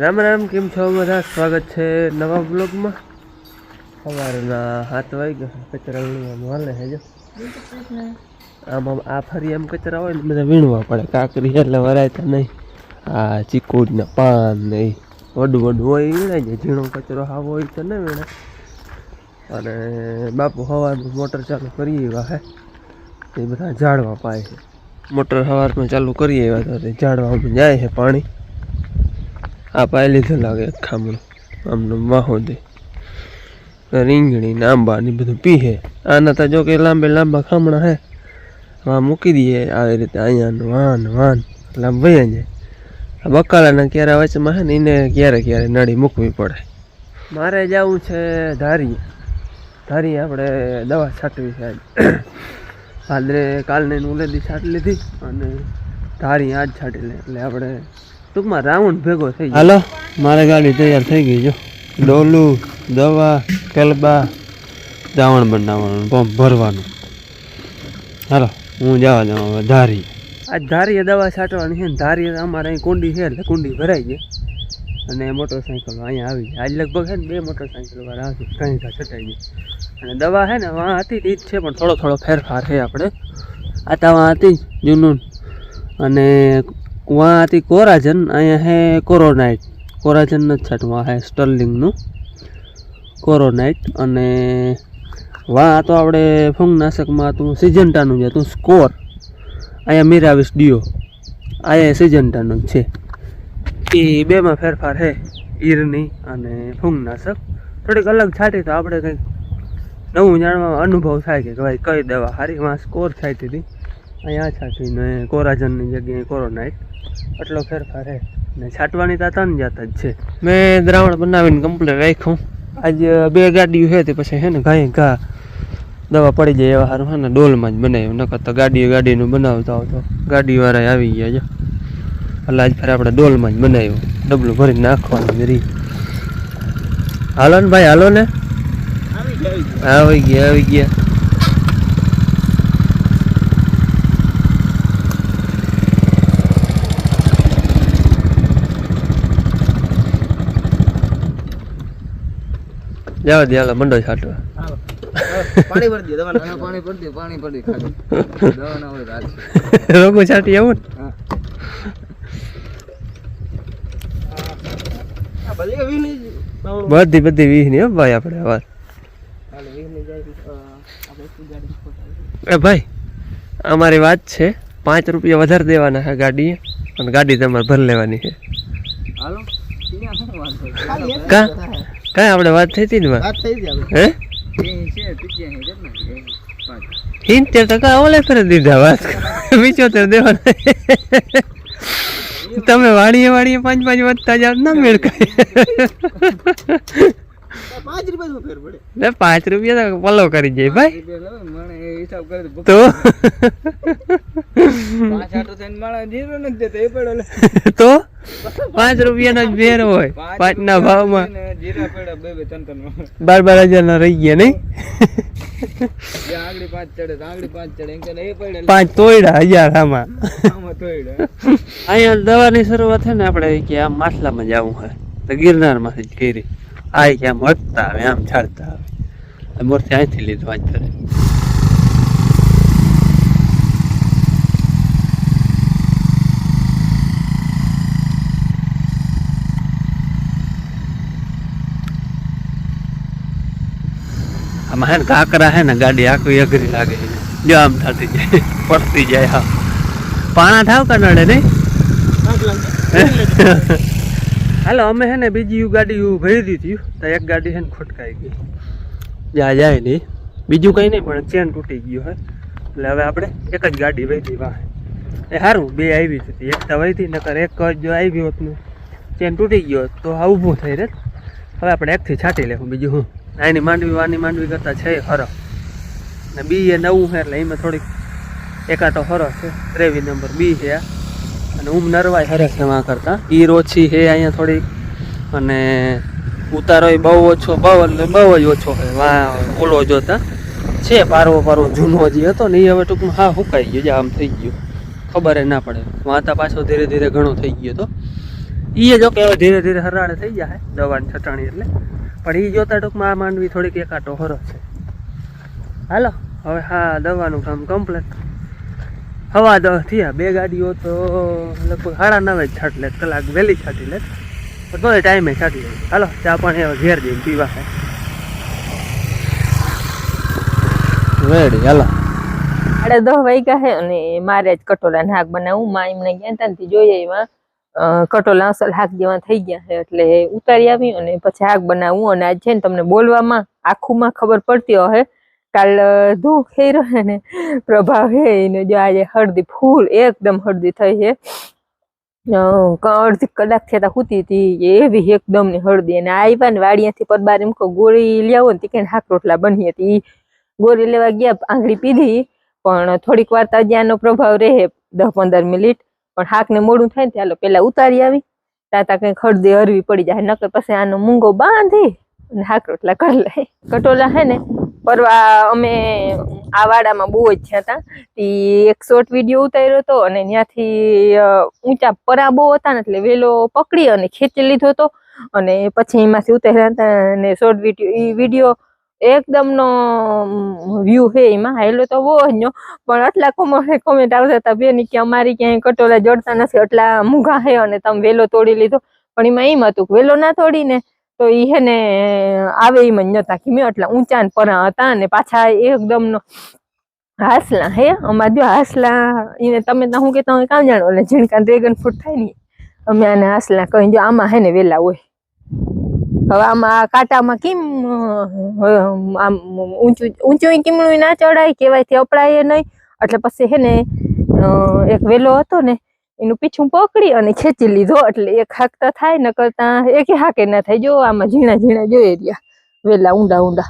રામ રામ, કેમ છો બધા? સ્વાગત છે નવા બ્લોગમાં. સવારના સાત વાગ્યા, કચરા વીણવાનું હાલે છે, જો. આમ આમ આ ફરી આમ કચરા હોય ને, બધા વીણવા પડે. કાકરી એટલે વરાયતા નહીં. આ ચીકુડના પાન ને વડું વડું હોય વીણાય જાય ઝીણો કચરો હાવ હોય તો ન વીણે અને બાપુ હવાનું મોટર ચાલુ કરીએ એવા હે. એ બધા ઝાડવા પાય છે. મોટર સવારમાં ચાલુ કરીએ એવા તે ઝાડવામાં જાય છે પાણી. આ પાય લીધું લાગે ખામણું. આમનું વાહો દે રીંગણી ને આંબા ને બધું પીહે. આના તો જો કે લાંબે લાંબા ખામણા હે. આ મૂકી દઈએ આવી રીતે અહીંયા વાન વાન. એટલે ભાઈ વહી જાય. આ બકાલાના ક્યારે વચમાં હે ને એને ક્યારે ક્યારે નળી મૂકવી પડે. મારે જવું છે ધારી ધારી આપણે દવા છાંટવી છે આજ. ભાદરે કાલને ઉલેદી છાંટી લીધી અને ધારી આજ છાંટી લે. એટલે આપણે ટૂંકમાં રાઉન્ડ ભેગો થઈ હાલો મારે ગાડી તૈયાર થઈ ગઈ જો. ડોલું દવા કલબા દાવણ બનાવવાનું પંપ ભરવાનું. હાલો હું જવા જાઉં ધારી આજ ધારીએ દવા છાંટવાની છે ને ધારીએ અમારે અહીં કુંડી છે એટલે કુંડી ભરાઈ ગઈ. અને મોટરસાઇકલ અહીંયા આવી આજ લગભગ છે ને બે મોટરસાઇકલ વાળા આવશે કંઈ કા છટાઈ ગઈ અને દવા છે ને વાં હતી એ જ છે પણ થોડો થોડો ફેરફાર છે આપણે. આ તો વાં હતી જૂનું. અને વાં હતી કોરાજન, અહીંયા હે કોરોનાઇટ. કોરાજન નથી છાંટવા, હે સ્ટર્લિંગનું. કોરોનાઇટ અને વાં તો આપણે ફંગનાશકમાં તું સિજન્ટાનું જ હતું, સ્કોર. અહીંયા મિરાવીસ ડીઓ. અહીંયા સિજન્ટાનું છે. એ બેમાં ફેરફાર છે ઈરની અને ફૂંગનાશક. થોડીક અલગ છાંટી તો આપણે કંઈક નવું જાણવા અનુભવ થાય કે ભાઈ કઈ દવા સારી એમાં સ્કોર છાંટી હતી. અહીંયા છાંટીને કોરાજનની જગ્યાએ કોરોનાઇટ. આટલો ફેરફાર છે ને છાંટવાની તો ને ત્રણ જાત જ છે. મેં દ્રાવણ બનાવીને કમ્પ્લેટ રાખ્યું. આજે બે ગાડીઓ છે તે પછી છે ને ઘાએ ઘા દવા પડી જાય એવા સારું છે ને ડોલમાં જ બનાવ્યું. નકર તો ગાડીઓ ગાડીનું બનાવતા હોય તો ગાડીવાળા આવી ગયા જો. એટલે આજ ફેર આપણે ડોલમાં જ બનાવ્યું. ડબલું ભરીને નાખવાનું જરી હાલો ને ભાઈ હાલો ને. આવી ગયા આવી ગયા. જાવ દે હાલો મંડો છાંટવા પાણી ભરી દે દવા પાણી ભરી દે પાણી ભરી ખાલી. દવા ના હોય તો રોગો છાંટી આવું ને. બધી બધી વીહની ભાઈ આપણે વાત ગાડી? એ ભાઈ અમારી વાત છે પાંચ રૂપિયા વધારે દેવાના છે ગાડીએ અને ગાડી તમારે ભરી લેવાની છે. હાલો? ત્યાં શું વાંધો છે? કા? કાંઈ આપણે વાત થઈ હતી ને વાત થઈ હે. સિત્તેર ટકા ઓલે ફેર દીધા વાત પિચોતેર દેવાના. તમે વાડીએ વાડીએ પાંચ પાંચ વધતા જાવ ના મેળ કાંઈ પાંચ રૂપિયા ફેર પડે? પાંચ રૂપિયા પલો કરી જાય ભાઈ. તો તો? પાંચ રૂપિયાનો જ ભેર હોય પાંચ ના ભાવમાં. બાર બાર હજાર ના રહી ગયા નહીં? પાંચ ચડે તો આંગળી પાંચ ચડે એમ કરીને એ પડ્યા. લે. પાંચ તોડ્યા હજાર આમાં. અહીંયા દવાની શરૂઆત છે ને આપણે કે આમ માછલામાં જવું હોય. તો ગિરનારમાંથી જ કરી. આ કે આમ વધતા આવે આમ છાડતા આવે. મોરથી અહીંથી લીધું આજ આમાં હે ને કાંકરા હે ને ગાડી આખી અઘરી લાગે. જો આમ થતી જાય. પડતી જાય, હા. પાણા થાવ કનડે નહીં? હાલો, અમે હે ને બીજી ગાડી ભરી દીધી તો એક ગાડી છે ને ખોટકાઈ ગઈ. જા, જાય નહીં. બીજું કંઈ નહીં, પણ ચેન તૂટી ગયું હે. એટલે હવે આપણે એક જ ગાડી વહી વાહ. એ સારું બે આવી હતી. એક તો વહી નકર એક જ આવી હોત ચેન તૂટી ગયો તો ઊભું થઈ રહે હવે આપણે એકથી છાંટી લેવું, બીજું હું? આની માંડવી વાની માંડવી કરતાં છે હરો ને બી એ નવું છે એટલે એમાં થોડીક એકાટો હરો છે. ત્રેવીસ નંબર બી છે. અને ઉમ નરવાય હરે છે એમાં કરતાં. ઈર ઓછી છે અહીંયા થોડીક. અને ઉતારો બહુ ઓછો, બહુ એટલે બહુ જ ઓછો છે. વા ઓલો જોતા છે પારવો પારવો જૂનો જે હતો ને એ હવે ટૂંકમાં હા સુકાઈ ગયો, જે આમ થઈ ગયું. ખબર ય ના પડે. વાતા પાછો ધીરે ધીરે ઘણો થઈ ગયો તો. એ જો કે ધીરે ધીરે હરાડે થઈ જાય દવાની છટાણી એટલે. પણ એ જોતા ટૂંકમાં આ માંડવી થોડીક એકાટો હરો છે. હાલો હવે હા દવાનું કામ કમ્પ્લેટ હવા દ થયા બે ગાડીઓ તો લગભગ સાડા નવે જ છાંટ લે કલાક વહેલી છાંટી લે પણ તોય ટાઈમે છાંટી લે હાલો ચા પાણી હવે ઘેર જઈને પીવા હે રેડી હાલો. સાડા દસ વાગ્યા છે અને મારે જ કટોલા શાક બનાવું માં એમને ગયા હતા ને જોઈએ એમાં કટોલા અસલ હાક જેવા થઈ ગયા છે એટલે ઉતારી આવી અને પછી હાક બનાવું અને આજ છે ને તમને બોલવામાં આખુંમાં ખબર પડતી હોય કાલ ધૂ ખેઈ રહ્યો ને, પ્રભાવ હે એને જો આજે હળદી ફૂલ એકદમ હળદી થઈ છે. અડધી કલાક થયા તા હુતી હતી, એવી એકદમ ને હળદી. અને આવ્યા ને વાડિયાથી પરબાર એમ કહો, ગોળી લેવો ને ત્યાં હાક રોટલા બની હતી ગોળી લેવા ગયા, આંગળી પીધી. પણ થોડીક વાર તો આનો પ્રભાવ રહે દસ પંદર મિનિટ પણ શાકને મોડું થાય ને ચાલો પેલા ઉતારી આવી તાતા કઈ ખડદી હરવી પડી જાય, નકર પછી આનો મૂંગો બાંધી અને હાક રોટલા કરી લે. કટોલા હે ને પરવા અમે આ વાડામાં બહુ જ હતા તી. એક શોર્ટ વીડિયો ઉતાર્યો હતો અને ત્યાંથી ઊંચા પરા બહુ હતા ને એટલે વેલો પકડી અને ખેંચી લીધો હતો. અને પછી એમાંથી ઉતાર્યા હતા અને શોર્ટ વીડિયો એ વીડિયો એકદમ નો વ્યૂ હે એમાં. હાઈલો તો બહુ જ નો પણ આટલા કોમેન્ટ કોમેન્ટ આવતા હતા બેન, કે અમારી ક્યાંય કટોલા જડતા નથી એટલા મૂંઘા હે અને તમે વેલો તોડી લીધો. પણ એમાં એમ હતું વેલો ના તોડીને, તો ઈ હે ને, આવે એમ જ નતા કે મેં આટલા ઊંચા ને પરા હતા ને પાછા એકદમ નો હાસલા હે. અમાર જો હાસલા, એને તમે તો હું કે તમે કામ જાણો, એટલે ઝીણકા ડ્રેગન ફ્રૂટ થાય ને અમે આને હાસલા કહી જો આમાં હે ને વેલા હોય. હવે આમાં કાંટામાં કેમ આમ ઊંચું ઊંચું કેમનું ના ચડાય કેવાયથી અપડાય નહીં. એટલે પછી હે ને એક વેલો હતો ને, એનું પીછું પકડી અને ખેંચી લીધો. એટલે એક હાકતા થાય ન કરતા એક હાકે ના થાય. જો આમાં ઝીણા ઝીણા જોઈએ રહ્યા, વેલા ઊંડા ઊંડા.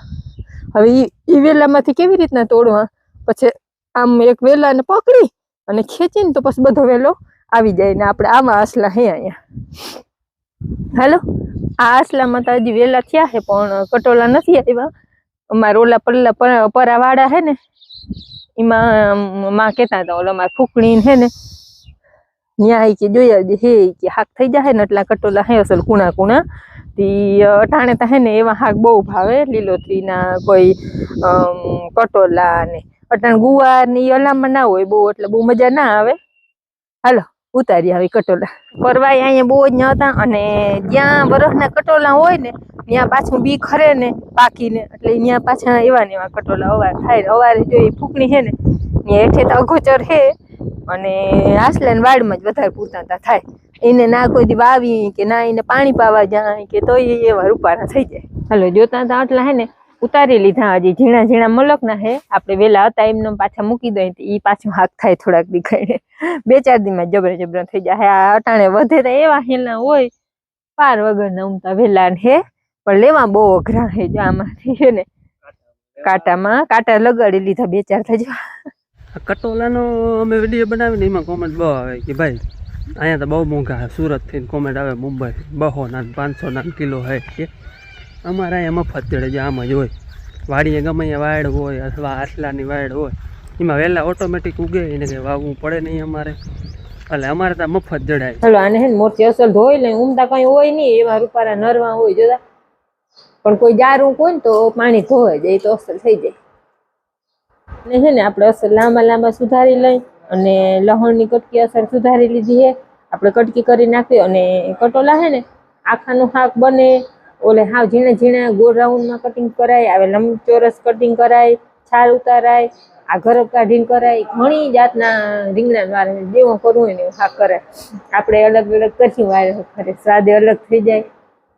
હવે એ વેલામાંથી કેવી રીતના તોડવા? પછી આમ એક વેલાને પકડી અને ખેંચીને તો પછી બધો વેલો આવી જાય ને આપણે આમાં આસલા હે અહીંયા. હાલો? આ તો હજી વેલા થયા છે, પણ કટોલા નથી આવ્યા. અમારા ઓલા પલ્લા પર- પરાવાળા હે ને, એમાં માં કહેતા હતા, ઓલા મારા ફૂકણી હે ને ન્યાય કે જોઈ હે કે હાક થઈ જાય ને એટલા કટોલા હે અસલ કુણા કુણા. તી અટાણે તો હે ને, એવા હાક બહુ ભાવે, લીલોતરીના કોઈ કટોલા ને. અટાણ ગુવાર ને અલામાં ના હોય બહુ, એટલે બહુ મજા ના આવે. હાલો. ઉતારી આવી કટોલા. પરવાય અહીંયા બહુ જ ન અને જ્યાં બરફના કટોલા હોય ને, ત્યાં પાછું બી ખરે ને પાકીને. એટલે ત્યાં પાછા એવા ને એવા કટોલા અવાર થાય. અવારે જો એ ફૂકણી છે ને, ત્યાં હેઠે તો અગોચર છે. અને આસલાન વાડમાં જ વધારે પૂરતા થાય. એને ના કોઈ દી વાવી કે ના એને પાણી પાવા જાય કે તો એવા રૂપારા થઈ જાય. હલો, જોતા હતા આટલા હે ને, ઉતારી લીધા હજી. ઝીણા ઝીણા મલકના હે. આપણે વેલા હતા એમને પાછા મૂકી દઈએ તો ઈ પાછું હાથ થાય થોડાક દી ખાઈને બે ચાર દીમાં જબરે જબરા થઈ જાય. આ અટાણે વધે તો એવા હેલના હોય પાર વગરના ઉમતા વેલા હે. પણ લેવા બહુ અઘરા હે જો આમાંથી છે ને. કાંટામાં કાંટા લગાડી લીધા બે ચાર થઈ જવા. કટોલાનો અમે વીડિયો બનાવીને એમાં કોમેન્ટ બહુ આવે કે ભાઈ અહીંયા તો બહુ મોંઘા સુરત સુરતથી કોમેન્ટ આવે મુંબઈ બહો ના પાંચસો ના કિલો હે કે. અમારા અહીંયા મફત ચડે છે આમ જ હોય. વાડીએ ગમે વાયડ વાડ હોય અથવા આટલાની વાડ હોય. એમાં વહેલા ઓટોમેટિક ઉગે, એને કંઈ વાવવું પડે નહીં અમારે. એટલે અમારે ત્યાં મફત જડાય ચાલો આને હે મોટી અસલ ધોઈ લે ઉમદા કઈ હોય નહીં, એવા રૂપારા નરવા હોય, જોતા. પણ કોઈ જારું કોઈ ને તો પાણી ધોવે જાય તો અસલ થઈ જાય. ને છે ને આપણે અસર લાંબા લાંબા સુધારી લઈ અને લહણની કટકી અસર સુધારી લીધી છે આપણે કટકી કરી નાખી અને કટોલા છે ને, આખાનું શાક બને. ઓલે હાવ ઝીણા ઝીણા ગોળ રાઉન્ડમાં કટિંગ કરાય, આવે લંબચોરસ કટિંગ કરાય, છાલ ઉતારાય આ ઘર કાઢીને કરાય ઘણી જાતના રીંગણા વારે જેવું કરવું હોય ને એવું શાક કરાય આપણે અલગ અલગ કરશું વારે ખરે સ્વાદે અલગ થઈ જાય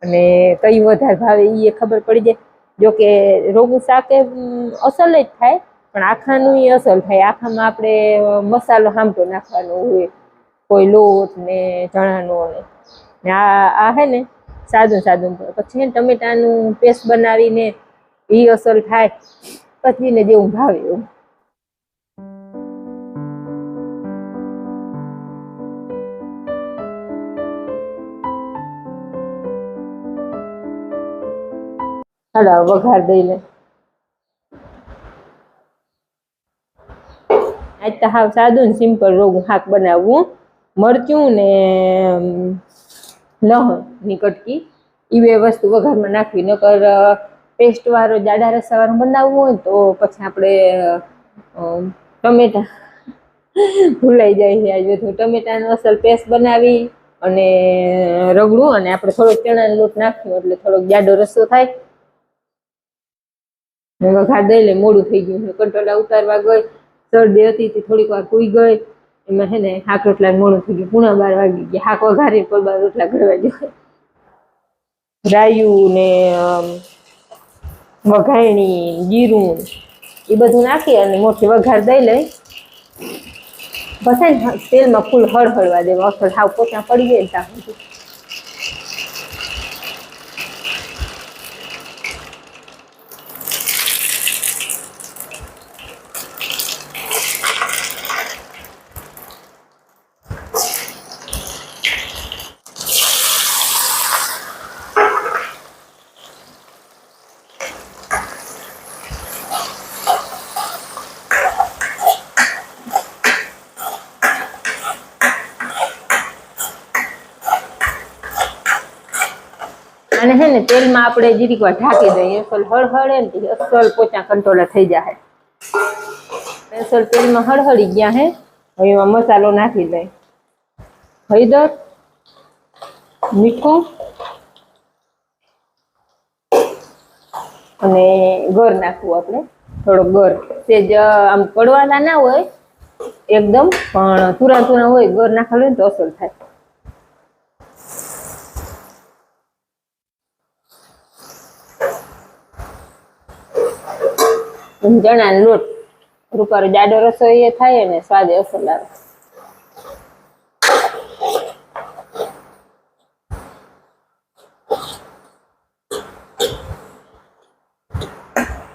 અને કઈ વધારે ભાવે એ ખબર પડી જાય. જો કે રોગું શાક એ અસલ જ થાય, પણ આખાનું એ અસલ થાય. આખામાં આપણે મસાલો સાંભળો નાખવાનો હોય, કોઈ લોટ ને ચણાનો ને. ને આ આ હે ને, સાદું સાદું. પછી ટમેટાનું પેસ્ટ બનાવીને એ અસલ થાય. પછી ને જેવું ભાવે એવું. હાલો વઘાર દઈ લે આજ તો હાવ સાદું ને સિમ્પલ રોગું શાક બનાવવું. મરચું ને લહણની કટકી. એ બે વસ્તુ વઘારમાં નાખવી. નકર પેસ્ટવાળો જાડા રસાવાળું બનાવવું હોય તો પછી આપણે ટમેટા ભૂલાઈ જાય છે આજે તો ટમેટાનો અસલ પેસ્ટ બનાવી અને રગડું અને આપણે થોડોક ચણાનો લોટ નાખ્યો એટલે થોડોક જાડો રસો થાય. વઘાર દઈ લે મોડું થઈ ગયું. કંટોલા ઉતારવા ગઈ શરદી હતી તે થોડીક વાર કૂઈ ગઈ. એમાં હે ને હાક રોટલા મોડું થઈ ગયું. પૂણા બાર વાગી ગયા. હાક વઘારી પર બાર રોટલા ઘડવા જોઈએ રાયું ને અમ, વઘાયણી જીરું એ બધું નાખી અને મોટી વઘાર દઈ લઈ. પછી તેલમાં ફૂલ હળહળવા દેવા. અસલ હાવ પોતા પડી જાય અને છે ને તેલમાં આપણે જીરીક વાર ઢાંકી દઈએ. અસલ હળહળે ને અસલ પોચા કંટોલા થઈ જાય અસલ તેલમાં હળહળી ગયા હે. હવે એમાં મસાલો નાખી દઈ હળદર, મીઠું અને ગર નાખવું આપણે. થોડો ગર. સેજ આમ કડવાના ના હોય, એકદમ, પણ તુરા તુરા હોય, ગર નાખેલું હોય ને તો અસલ થાય. ચણાનો લોટ. રૂપારો જાડો રસોઈ એ થાય અને સ્વાદ અસલ આવે.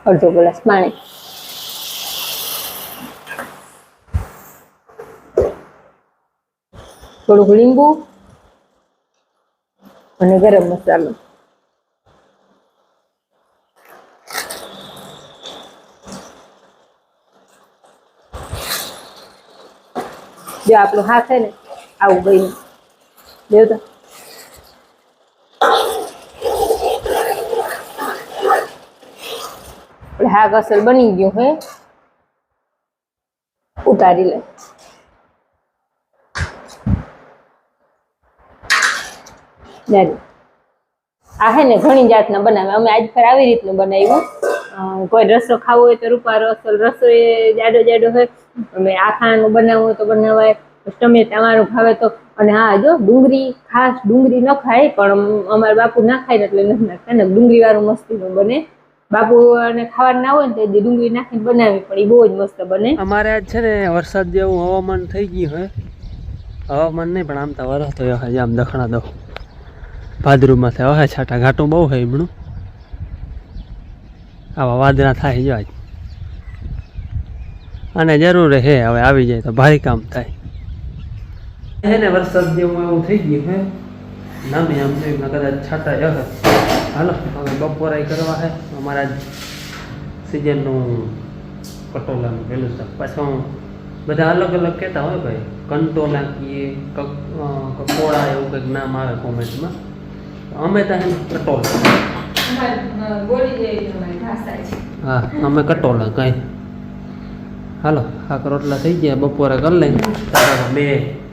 અડધો ગ્લાસ પાણી. થોડુંક લીંબુ અને ગરમ મસાલો. જો આપણું હાથ છે ને, આવું ગયું દેવતા. આપણે હાક બની ગયું હે. ઉતારી લે. જાજો. આ હે ને ઘણી જાતના બનાવે. અમે આજ ફેર આવી રીતનું બનાવ્યું. કોઈ રસો ખાવો હોય તો રૂપારો અસલ રસો એ જાડો જાડો હોય. અમે આખાનું બનાવવું તો બનાવાય. તમે તમારું ભાવે તો, અને હા, જો ડુંગળી, ખાસ ડુંગળી ન ખાય, પણ અમ- અમારા બાપુ ના ખાય એટલે નથી નાખતા ને ડુંગળી વાળું મસ્તીનું બને. બાપુ અને ખાવાનું ના હોય ને તો ડુંગળી નાખીને બનાવી, પણ એ બહુ જ મસ્ત બને. અમારે આજ છે ને વરસાદ જેવું હવામાન થઈ ગયું હોય. હવામાન નહીં, પણ આમ તો વરસ હજી આમ દખણા દો ભાદરૂમાં થાય હવે છાટા ઘાટું બહુ હોય એમનું. આવા વાદરા થાય જો આજ અને જરૂર હે હવે આવી જાય તો ભારી કામ થાય. હે ને વરસાદ જેવું એવું થઈ ગયું હે. નામે આમ તો કદાચ છાટા હે હાલો હવે બપોરાઈ કરવા હે. અમારા સિઝનનું કટોલાનું પેલું શાક પાછું બધા અલગ અલગ કહેતા હોય ભાઈ. કંટો નાખીએ કકોડા એવું કંઈક નામ આવે કોમેન્ટમાં. અમે તો એમ કટોલા. હા અમે કટોલા કઈ હાલો શાક રોટલા થઈ ગયા, બપોરે કરી લઈ. બે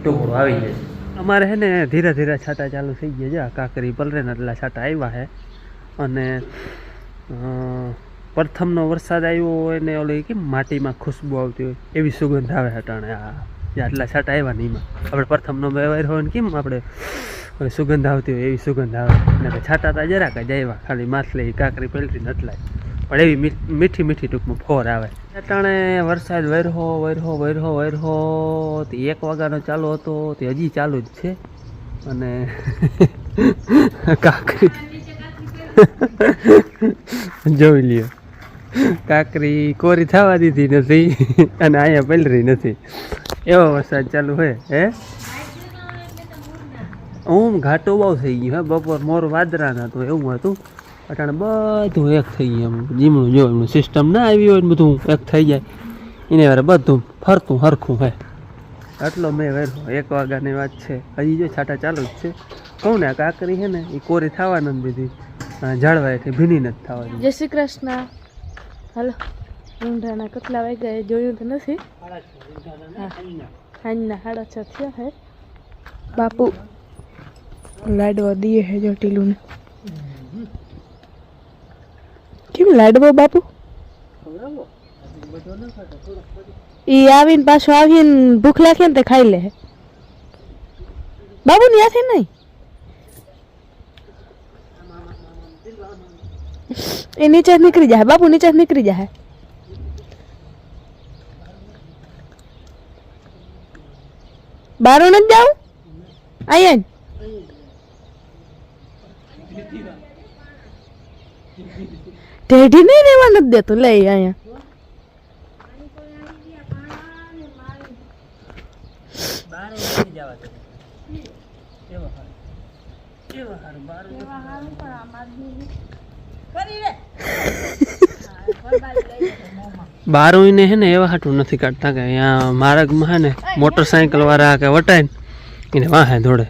ટુકડો આવી જાય અમારે છે ને ધીરે ધીરે છાંટા ચાલુ થઈ ગયા છે. કાકરી પલરે ને એટલા છાંટા આવ્યા છે અને પ્રથમનો વરસાદ આવ્યો હોય ને ઓલી કેમ માટીમાં ખુશ્બુ આવતી હોય, એવી સુગંધ આવે હટાણે આ, જે આટલા છાંટા આવ્યા ને એમાં. આપણે પ્રથમનો વ્યવહાર હોય ને કેમ આપણે સુગંધ આવતી હોય, એવી સુગંધ આવે. ને કે છાંટા તા જરાક જ આવ્યા ખાલી માછલી, કાકરી પલટી નટલાય પણ એવી મીઠી મીઠી ટૂંકમાં ફોર આવે. અટાણે વરસાદ વરહો વરહો વરહો વરહો. તે એક વાગ્યાનો ચાલુ હતો, તે હજી ચાલુ જ છે. અને કાકરી. જોઈ લ્યો. કાકરી કોરી થવા દીધી નથી અને અહીંયા પલરી નથી. એવો વરસાદ ચાલુ હોય હે? ઊંઘ ઘાટો બહુ થઈ ગયું, હે? બપોર મોર વાદરાના તો એવું હતું. અટાણે બધું એક થઈ ગયું એમ. જીમણું જો એમનું સિસ્ટમ ના આવી હોય ને બધું, એક થઈ જાય. એને વારે બધું ફરતું હરખું હે. આટલો મેં વેરો એક વાગ્યાની વાત છે. હજી જો છાટા ચાલુ જ છે. કહું ને આ કાકરી છે ને એ કોરી થવા નથી દીધી. આ એટલે ભીની નથી થવાની. જય શ્રી કૃષ્ણ. હાલો ઊંઢાના કેટલા વાગ્યા જોયું તો નથી? સાંજના સાડા છ થયા હે. બાપુ, લાડવા દીએ હે જો ટીલુને કેમ લાડવો બાપુ? ઈ આવીને પાછો આવીને ભૂખ લાગે ને તે ખાઈ લે બાબુ, ની આથી નહીં? એ નીચે નીકળી જાય બાપુ નીચે જ નીકળી જાય બારો નથી જાવ? અહીંયા ટેઢી નહીં રહેવા નથી દેતું. લે ઈ અહીંયા ને હે ને એવા હાટું નથી કાઢતા કે અહીંયા માર્ગમાં હે ને મોટરસાયકલ વાળા કે વટાય ને એને વાહે દોડે.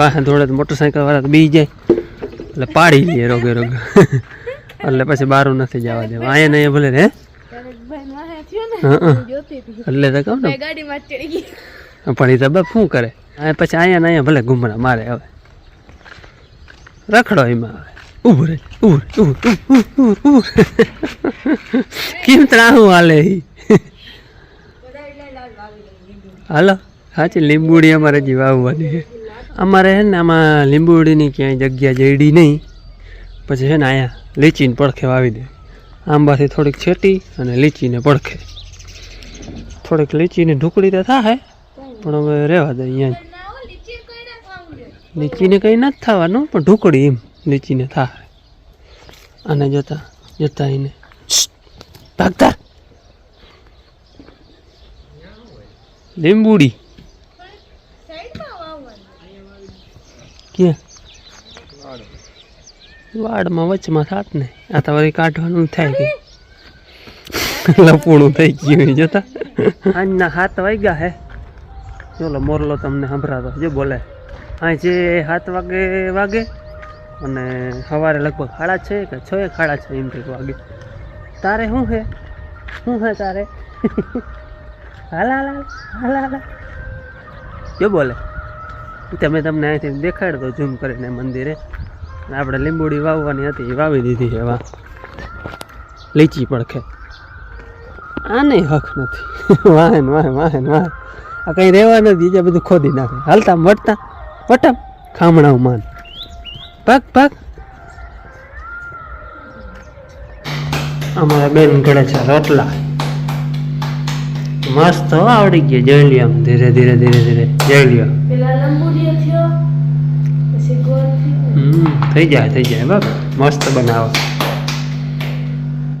વાહે દોડે તો મોટરસાયકલ વાળા તો બી જાય. એટલે પાડી લઈએ રોગે રોગ. એટલે પછી બારું નથી જવા દેવા. અહીંયા નહીં ભલે હં, હં. એટલે તો કહું ને. પણ એ તો બાપ શું કરે? પછી અહીંયા ને અહીંયા ભલે ઘૂમરા મારે હવે. રખડો એમાં હવે. ઊભું રે ઊભું ઊભું. કેમ ત્રાહું હાલે હાલો સાચી લીંબુડી અમારે હજી વાવવાની છે. અમારે છે ને આમાં લીંબુડીની ક્યાંય જગ્યા જઈડી નહીં. પછી છે ને અહીંયા લીચીને પડખે વાવી દે. આંબાથી થોડીક છેટી અને લીચીને પડખે. થોડીક લીચીની ઢુકડી તો થાય પણ હવે રહેવા દે અહીંયા લીચીને કંઈ નથી થવાનું, પણ ઢુકડી એમ લીચીને થાય અને જોતા જોતા એને. ભાગતા. લીંબુડી. ક્યાં? વાડમાં વચમાં થાત ને, આ તો વળી કાઢવાનું થાય કે. લપૂણું થઈ ગયું જોતા. આજના હાથ વાગ્યા હે. ચલો મોરલો તમને સંભળાતો. જો બોલે હા જે સાત વાગે વાગે અને સવારે લગભગ ખાડા છે કે છ એક ખાડા છે, એમ કંઈક વાગે. તારે શું છે શું છે તારે? હાલા હાલા હાલા જો બોલે તમે તમને અહીંથી દેખાડ દો ઝૂમ કરીને મંદિરે. આપણે લીંબુડી વાવવાની હતી વાવી દીધી છે વા લીચી પડખે આ નહીં હક નથી. વાહન વાહન વાહન વાહન આ કંઈ રહેવા નથી જે બધું ખોદી નાખે. હાલતા વટતા વટમ, ખામણાઓ માન. પગ પગ અમારા બેન ઘડે છે, રોટલા. મસ્ત આવડી ગયા, જઈ લ્યો ધીરે ધીરે ધીરે ધીરે. જઈ લ્યો. થઈ જાય થઈ જાય બરાબર. મસ્ત બનાવો.